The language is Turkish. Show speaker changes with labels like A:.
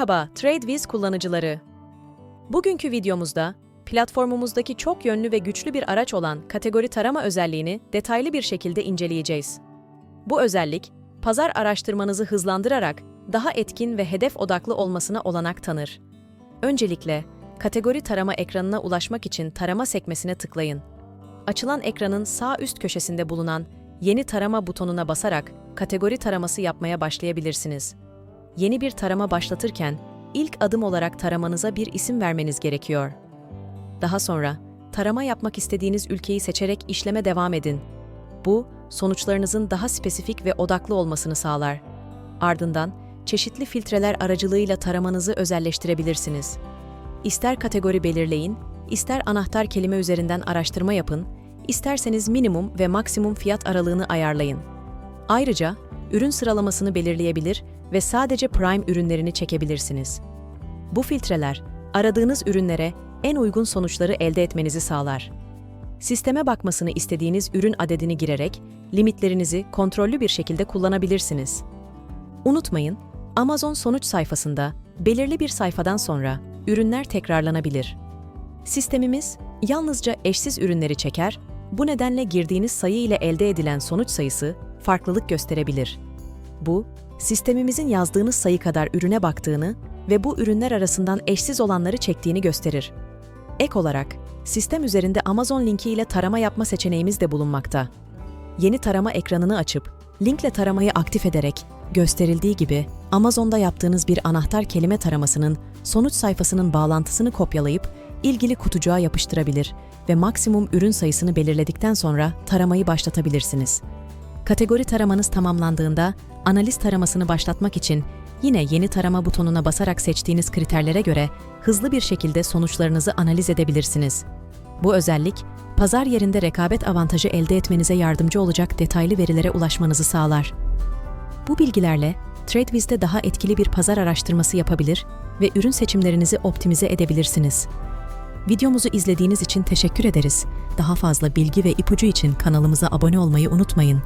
A: Merhaba TradeViz kullanıcıları. Bugünkü videomuzda platformumuzdaki çok yönlü ve güçlü bir araç olan kategori tarama özelliğini detaylı bir şekilde inceleyeceğiz. Bu özellik, pazar araştırmanızı hızlandırarak daha etkin ve hedef odaklı olmasına olanak tanır. Öncelikle, kategori tarama ekranına ulaşmak için tarama sekmesine tıklayın. Açılan ekranın sağ üst köşesinde bulunan Yeni tarama butonuna basarak kategori taraması yapmaya başlayabilirsiniz. Yeni bir tarama başlatırken ilk adım olarak taramanıza bir isim vermeniz gerekiyor. Daha sonra tarama yapmak istediğiniz ülkeyi seçerek işleme devam edin. Bu, sonuçlarınızın daha spesifik ve odaklı olmasını sağlar. Ardından çeşitli filtreler aracılığıyla taramanızı özelleştirebilirsiniz. İster kategori belirleyin, ister anahtar kelime üzerinden araştırma yapın, isterseniz minimum ve maksimum fiyat aralığını ayarlayın. Ayrıca ürün sıralamasını belirleyebilir ve sadece Prime ürünlerini çekebilirsiniz. Bu filtreler aradığınız ürünlere en uygun sonuçları elde etmenizi sağlar. Sisteme bakmasını istediğiniz ürün adedini girerek limitlerinizi kontrollü bir şekilde kullanabilirsiniz. Unutmayın, Amazon sonuç sayfasında belirli bir sayfadan sonra ürünler tekrarlanabilir. Sistemimiz yalnızca eşsiz ürünleri çeker, bu nedenle girdiğiniz sayı ile elde edilen sonuç sayısı farklılık gösterebilir. Bu, sistemimizin yazdığınız sayı kadar ürüne baktığını ve bu ürünler arasından eşsiz olanları çektiğini gösterir. Ek olarak, sistem üzerinde Amazon linki ile tarama yapma seçeneğimiz de bulunmakta. Yeni tarama ekranını açıp, linkle taramayı aktif ederek, gösterildiği gibi Amazon'da yaptığınız bir anahtar kelime taramasının sonuç sayfasının bağlantısını kopyalayıp ilgili kutucuğa yapıştırabilir ve maksimum ürün sayısını belirledikten sonra taramayı başlatabilirsiniz. Kategori taramanız tamamlandığında analiz taramasını başlatmak için yine yeni tarama butonuna basarak seçtiğiniz kriterlere göre hızlı bir şekilde sonuçlarınızı analiz edebilirsiniz. Bu özellik, pazar yerinde rekabet avantajı elde etmenize yardımcı olacak detaylı verilere ulaşmanızı sağlar. Bu bilgilerle TradeViz'de daha etkili bir pazar araştırması yapabilir ve ürün seçimlerinizi optimize edebilirsiniz. Videomuzu izlediğiniz için teşekkür ederiz. Daha fazla bilgi ve ipucu için kanalımıza abone olmayı unutmayın.